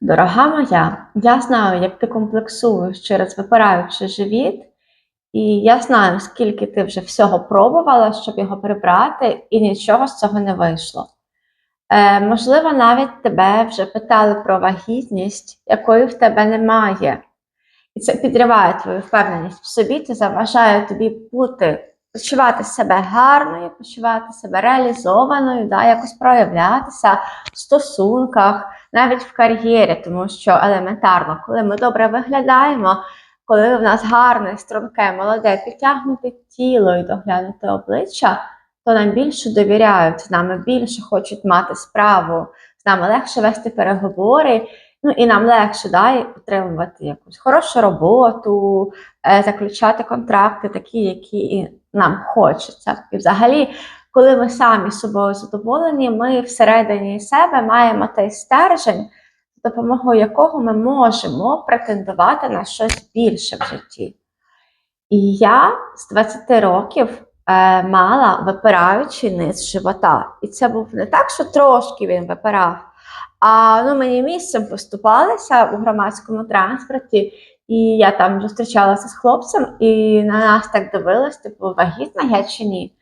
Дорога моя, я знаю, як ти комплексуєш через випираючий живіт, і я знаю, скільки ти вже всього пробувала, щоб його прибрати, і нічого з цього не вийшло. Е, можливо, навіть тебе вже питали про вагітність, якої в тебе немає. І це підриває твою впевненість в собі, це заважає тобі бути, почувати себе гарною, почувати себе реалізованою, да, якось проявлятися в стосунках, навіть в кар'єрі, тому що елементарно, коли ми добре виглядаємо, коли в нас гарне, струнке, молоде, підтягнуте тіло і доглянуте обличчя, то нам більше довіряють, з нами більше хочуть мати справу, з нами легше вести переговори. Ну і нам легше да, і отримувати якусь хорошу роботу, е, заключати контракти, такі, які нам хочеться. І взагалі, коли ми самі собою задоволені, ми всередині себе маємо той стержень, з допомогою якого ми можемо претендувати на щось більше в житті. І я з 20 років е, мала випираючий низ живота. І це був не так, що трошки він випирав. А ну, мені місцем поступалися у громадському транспорті, і я там зустрічалася з хлопцем, і на нас так дивились, типу, вагітна я чи ні.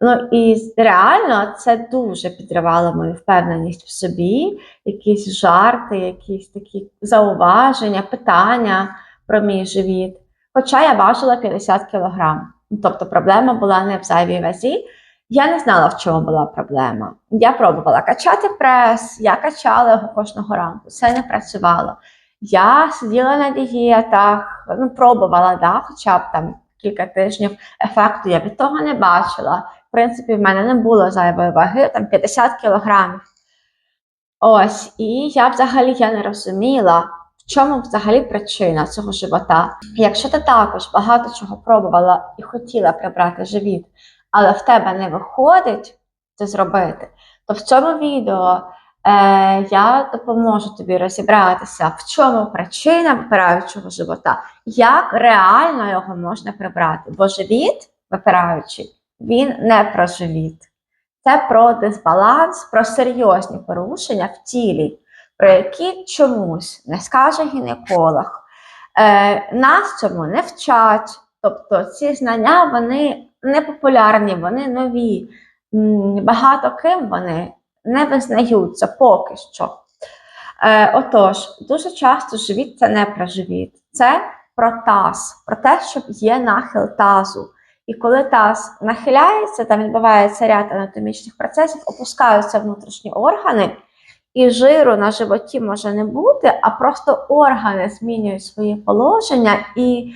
Ну і реально це дуже підривало мою впевненість в собі, якісь жарти, якісь такі зауваження, питання про мій живіт. Хоча я важила 50 кілограм. Тобто проблема була не в зайвій вазі. Я не знала, в чому була проблема. Я пробувала качати прес, я качала його кожного ранку, це не працювало. Я сиділа на дієтах, ну, пробувала, да, хоча б там кілька тижнів ефекту я від того не бачила. В принципі, в мене не було зайвої ваги, там 50 кілограмів. Ось, і я взагалі я не розуміла, в чому взагалі причина цього живота. Якщо ти також багато чого пробувала і хотіла прибрати живіт, але в тебе не виходить це зробити, то в цьому відео е, я допоможу тобі розібратися, в чому причина випираючого живота, як реально його можна прибрати. Бо живіт, випираючий, він не про живіт. Це про дисбаланс, про серйозні порушення в тілі, про які чомусь не скаже гінеколог. Е, Нас цьому не вчать. Тобто ці знання вони не популярні, вони нові. Багато ким вони не визнаються поки що. Е, Отож, дуже часто живіт це не про живіт, це про таз, про те, що є нахил тазу. І коли таз нахиляється, там відбувається ряд анатомічних процесів, опускаються внутрішні органи, і жиру на животі може не бути, а просто органи змінюють своє положення і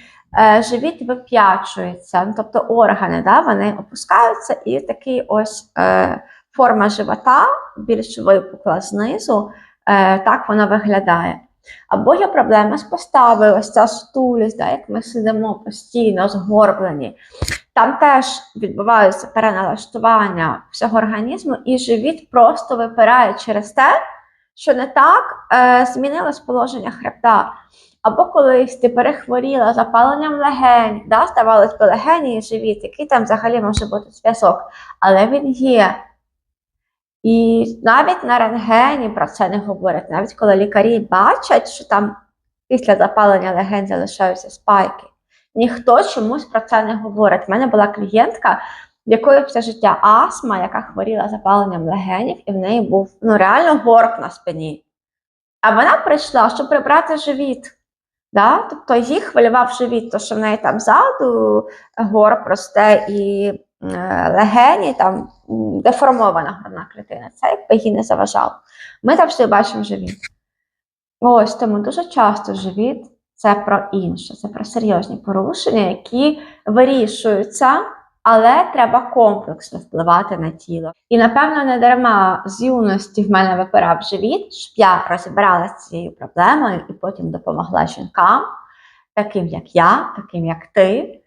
живіт вип'ячується. Ну, тобто органи да, вони опускаються, і такий ось е, форма живота більш випукла знизу, е, так вона виглядає. Або є проблема з поставою, ось ця стулість, да, як ми сидимо постійно згорблені. Там теж відбуваються переналаштування всього організму, і живіт просто випирає через те, що не так е, змінилось положення хребта. Або колись ти перехворіла запаленням легень, да, здавалось би, легені і живіт, який там взагалі може бути зв'язок, але він є. І навіть на рентгені про це не говорять. Навіть коли лікарі бачать, що там після запалення легень залишаються спайки, ніхто чомусь про це не говорить. У мене була клієнтка, в якої все життя астма, яка хворіла запаленням легенів, і в неї був ну, реально горб на спині. А вона прийшла, щоб прибрати живіт. Да? Тобто її хвилював живіт, то що в неї там ззаду горб росте і е, легені, там деформована грудна клітина. Це якби їй не заважало. Ми завжди бачимо живіт. Ось тому дуже часто живіт це про інше, це про серйозні порушення, які вирішуються, але треба комплексно впливати на тіло. І, напевно, не дарма з юності в мене випирав живіт, щоб я розібралася з цією проблемою і потім допомогла жінкам, таким як я, таким як ти,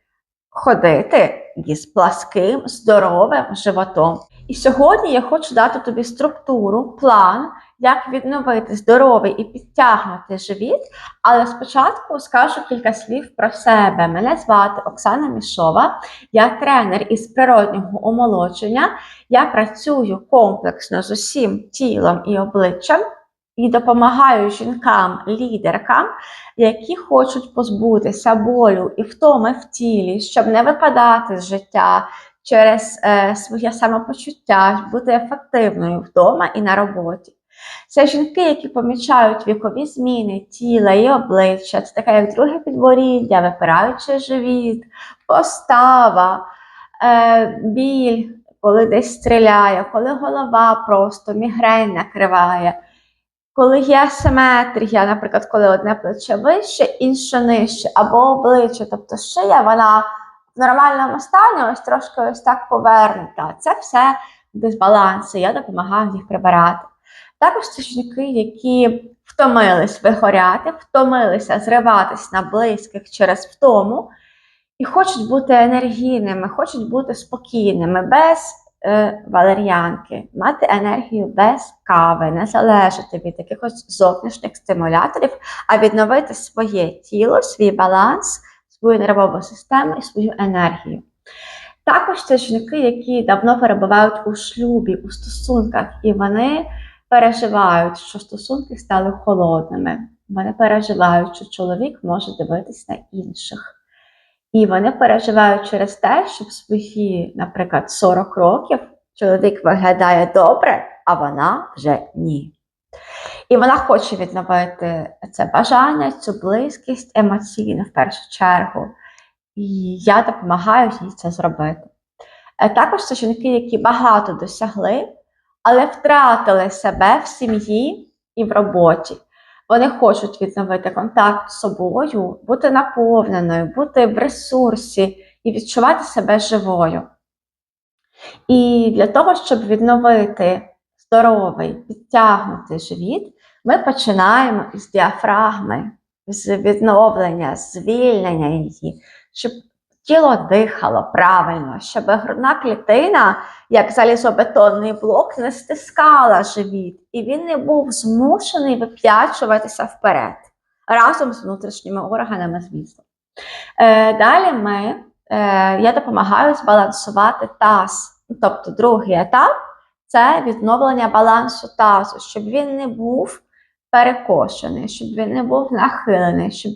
ходити із пласким, здоровим животом. І сьогодні я хочу дати тобі структуру, план, як відновити здоровий і підтягнути живіт. Але спочатку скажу кілька слів про себе. Мене звати Оксана Мішова, я тренер із природнього омолодження. Я працюю комплексно з усім тілом і обличчям. і допомагаю жінкам-лідеркам, які хочуть позбутися болю і втоми в тілі, щоб не випадати з життя через е, своє самопочуття, бути ефективною вдома і на роботі. Це жінки, які помічають вікові зміни тіла і обличчя, це таке, як друге підборіддя, випираючий живіт, постава, е, біль, коли десь стріляє, коли голова просто мігрень накриває. Коли є асиметрія, наприклад, коли одне плече вище, інше нижче, або обличчя, тобто шия, вона в нормальному стані, ось трошки ось так повернута. Це все дисбаланси, я допомагаю їх прибирати. Також це жінки, які втомились вигоряти, втомилися зриватись на близьких через втому і хочуть бути енергійними, хочуть бути спокійними, без е, валер'янки, мати енергію без кави, не залежати від якихось зовнішніх стимуляторів, а відновити своє тіло, свій баланс, свою нервову систему і свою енергію. Також це жінки, які давно перебувають у шлюбі, у стосунках, і вони переживають, що стосунки стали холодними. Вони переживають, що чоловік може дивитись на інших. І вони переживають через те, що в свої, наприклад, 40 років чоловік виглядає добре, а вона вже ні. І вона хоче відновити це бажання, цю близькість емоційну в першу чергу. І я допомагаю їй це зробити. Е, Також це жінки, які багато досягли, але втратили себе в сім'ї і в роботі. Вони хочуть відновити контакт з собою, бути наповненою, бути в ресурсі і відчувати себе живою. І для того, щоб відновити здоровий, підтягнутий живіт, ми починаємо із діафрагми, з відновлення, звільнення її, щоб тіло дихало правильно, щоб грудна клітина, як залізобетонний блок, не стискала живіт, і він не був змушений вип'ячуватися вперед разом з внутрішніми органами, звісно. Е, далі ми, е, я допомагаю збалансувати таз. Тобто другий етап це відновлення балансу тазу, щоб він не був перекошений, щоб він не був нахилений, щоб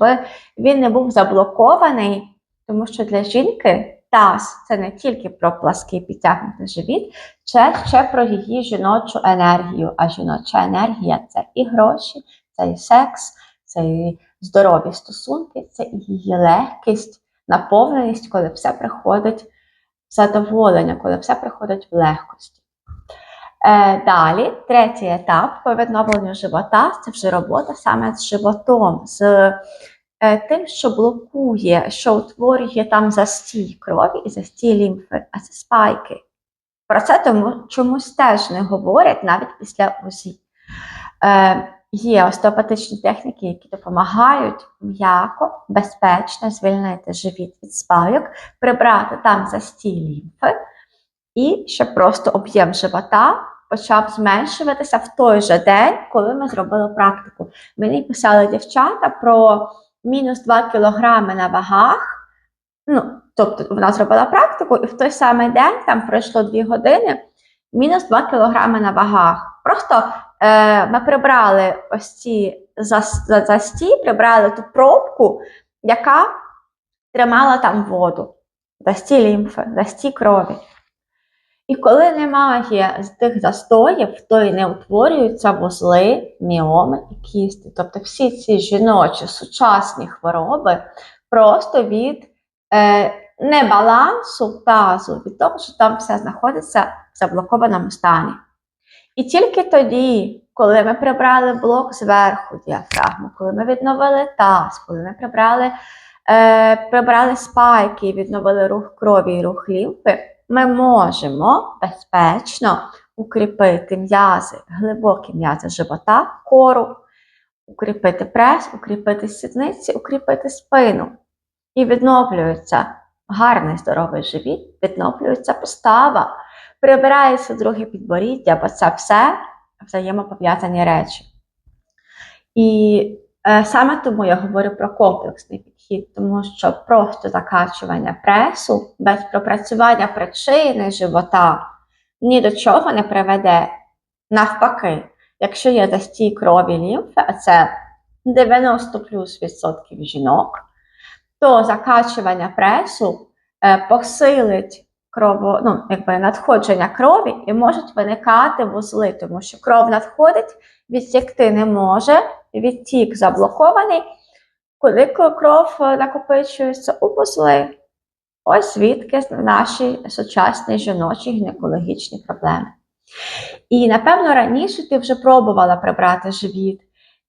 він не був заблокований, тому що для жінки таз це не тільки про плаский підтягнутий живіт, це ще про її жіночу енергію. А жіноча енергія це і гроші, це і секс, це і здорові стосунки, це і її легкість, наповненість, коли все приходить в задоволення, коли все приходить в легкості. Е, далі, третій етап по відновленню живота це вже робота саме з животом, з тим, що блокує, що утворює там застій крові і застій лімфи, а це спайки. Про це тому чомусь теж не говорять навіть після УЗІ. Е, Є остеопатичні техніки, які допомагають м'яко, безпечно звільнити живіт від спайок, прибрати там застій лімфи, і щоб просто об'єм живота почав зменшуватися в той же день, коли ми зробили практику. Мені писали дівчата про мінус 2 кілограми на вагах. Ну, тобто вона зробила практику, і в той самий день, там пройшло 2 години, мінус 2 кілограми на вагах. Просто е, ми прибрали ось ці зас- застій, прибрали ту пробку, яка тримала там воду, застій лімфи, застій крові. І коли немає з тих застоїв, то й не утворюються вузли, міоми і кісти. Тобто всі ці жіночі сучасні хвороби просто від е, небалансу тазу, від того, що там все знаходиться в заблокованому стані. І тільки тоді, коли ми прибрали блок зверху діафрагму, коли ми відновили таз, коли ми прибрали, е, прибрали спайки, відновили рух крові і рух лімфи, ми можемо безпечно укріпити м'язи, глибокі м'язи живота, кору, укріпити прес, укріпити сідниці, укріпити спину. І відновлюється гарний здоровий живіт, відновлюється постава, прибирається друге підборіддя, бо це все взаємопов'язані речі. І е, саме тому я говорю про комплексний підхід, тому що просто закачування пресу без пропрацювання причини живота ні до чого не приведе. Навпаки, якщо є застій крові лімфи, а це 90 плюс відсотків жінок, то закачування пресу е, посилить крово, ну, якби надходження крові і можуть виникати вузли, тому що кров надходить, відтікти не може, відтік заблокований, коли кров е, накопичується у вузли. Ось звідки наші сучасні жіночі гінекологічні проблеми. І, напевно, раніше ти вже пробувала прибрати живіт.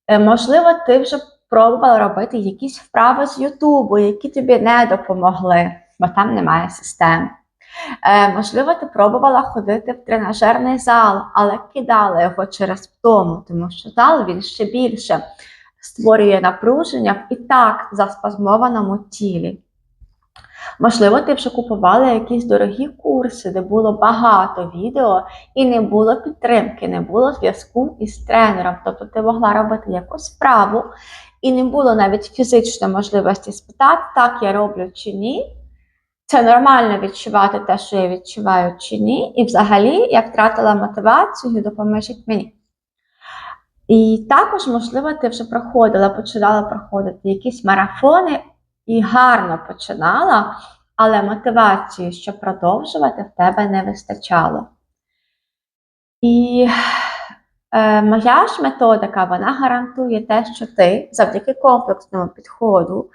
Е, Можливо, ти вже пробувала робити якісь вправи з Ютубу, які тобі не допомогли, бо там немає систем. Е, можливо, ти пробувала ходити в тренажерний зал, але кидала його через втому, тому що зал він ще більше створює напруження і так заспазмованому тілі. Можливо, ти вже купувала якісь дорогі курси, де було багато відео і не було підтримки, не було зв'язку із тренером. Тобто ти могла робити якусь справу, і не було навіть фізичної можливості спитати, так я роблю чи ні. Це нормально відчувати те, що я відчуваю чи ні. І взагалі я втратила мотивацію, допоможіть мені. І також, можливо, ти вже проходила, починала проходити якісь марафони і гарно починала, але мотивації, щоб продовжувати, в тебе не вистачало. І е, моя ж методика вона гарантує те, що ти завдяки комплексному підходу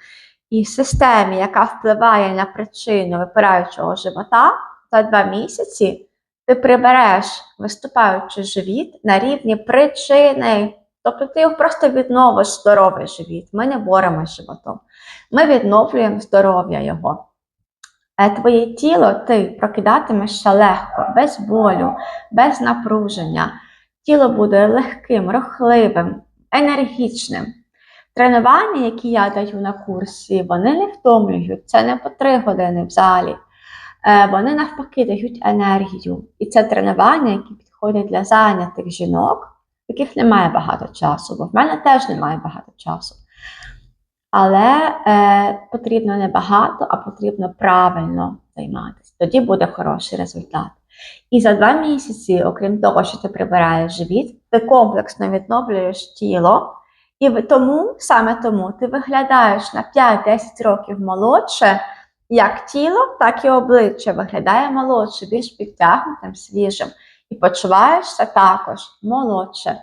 і системі, яка впливає на причину випираючого живота, за два місяці ти прибереш виступаючий живіт на рівні причини. Тобто ти його просто відновиш здоровий живіт. Ми не боремося з животом. Ми відновлюємо здоров'я його. Е, Твоє тіло ти прокидатимешся легко, без болю, без напруження. Тіло буде легким, рухливим, енергічним. Тренування, які я даю на курсі, вони не втомлюють. Це не по три години в залі. Е, Вони навпаки дають енергію. І це тренування, які підходять для зайнятих жінок, в яких немає багато часу, бо в мене теж немає багато часу. Але е, потрібно не багато, а потрібно правильно займатися. Тоді буде хороший результат. І за два місяці, окрім того, що ти прибираєш живіт, ти комплексно відновлюєш тіло. І тому, саме тому ти виглядаєш на 5-10 років молодше, як тіло, так і обличчя виглядає молодше, більш підтягнутим, свіжим. І почуваєшся також молодше.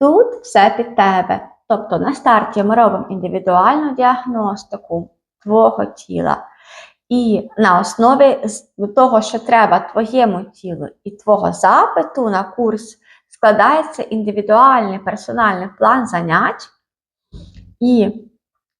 Тут все під тебе. Тобто на старті ми робимо індивідуальну діагностику твого тіла. І на основі того, що треба твоєму тілу і твого запиту на курс, складається індивідуальний персональний план занять. І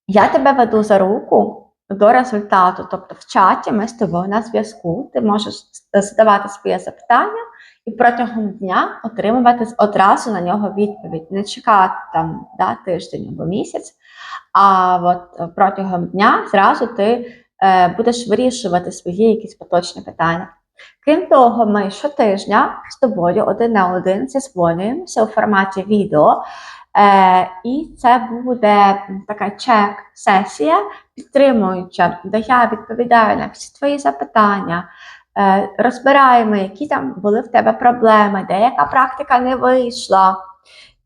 я тебе веду за руку до результату. Тобто в чаті ми з тобою на зв'язку. Ти можеш задавати своє запитання і протягом дня отримувати одразу на нього відповідь. Не чекати там да, тиждень або місяць, а от е, протягом дня зразу ти е, будеш вирішувати свої якісь поточні питання. Крім того, ми щотижня з тобою один на один зізвонюємося у форматі відео. Е, і це буде така чек-сесія, підтримуюча, де я відповідаю на всі твої запитання, е, розбираємо, які там були в тебе проблеми, де яка практика не вийшла.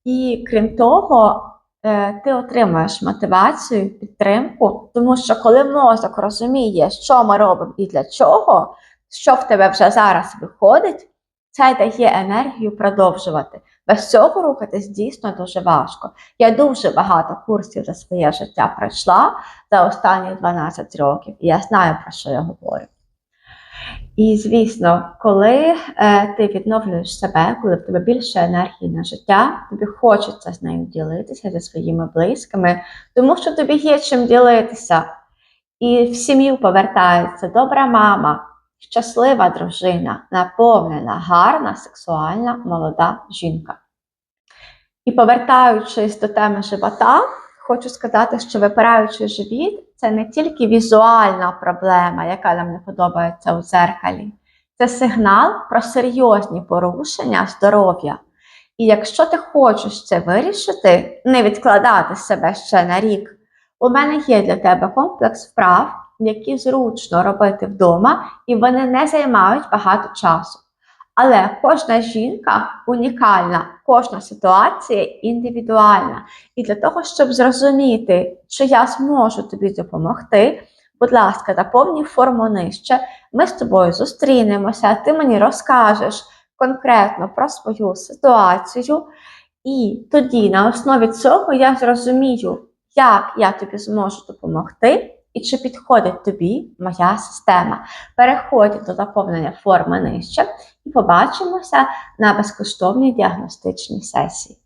І крім того, е, ти отримуєш мотивацію, підтримку, тому що коли мозок розуміє, що ми робимо і для чого, що в тебе вже зараз виходить, це дає енергію продовжувати. Без цього рухатись дійсно дуже важко. Я дуже багато курсів за своє життя пройшла за останні 12 років, і я знаю, про що я говорю. І, звісно, коли е, ти відновлюєш себе, коли в тебе більше енергії на життя, тобі хочеться з нею ділитися зі своїми близькими, тому що тобі є чим ділитися. І в сім'ю повертається добра мама, щаслива дружина, наповнена, гарна, сексуальна, молода жінка. І повертаючись до теми живота, хочу сказати, що випираючий живіт це не тільки візуальна проблема, яка нам не подобається у дзеркалі, це сигнал про серйозні порушення здоров'я. І якщо ти хочеш це вирішити, не відкладати себе ще на рік, у мене є для тебе комплекс вправ, які зручно робити вдома, і вони не займають багато часу. Але кожна жінка унікальна, кожна ситуація індивідуальна. І для того, щоб зрозуміти, чи я зможу тобі допомогти, будь ласка, заповні форму нижче. Ми з тобою зустрінемося, ти мені розкажеш конкретно про свою ситуацію, і тоді на основі цього я зрозумію, як я тобі зможу допомогти. І чи підходить тобі моя система? Переходь до заповнення форми нижче і побачимося на безкоштовній діагностичній сесії.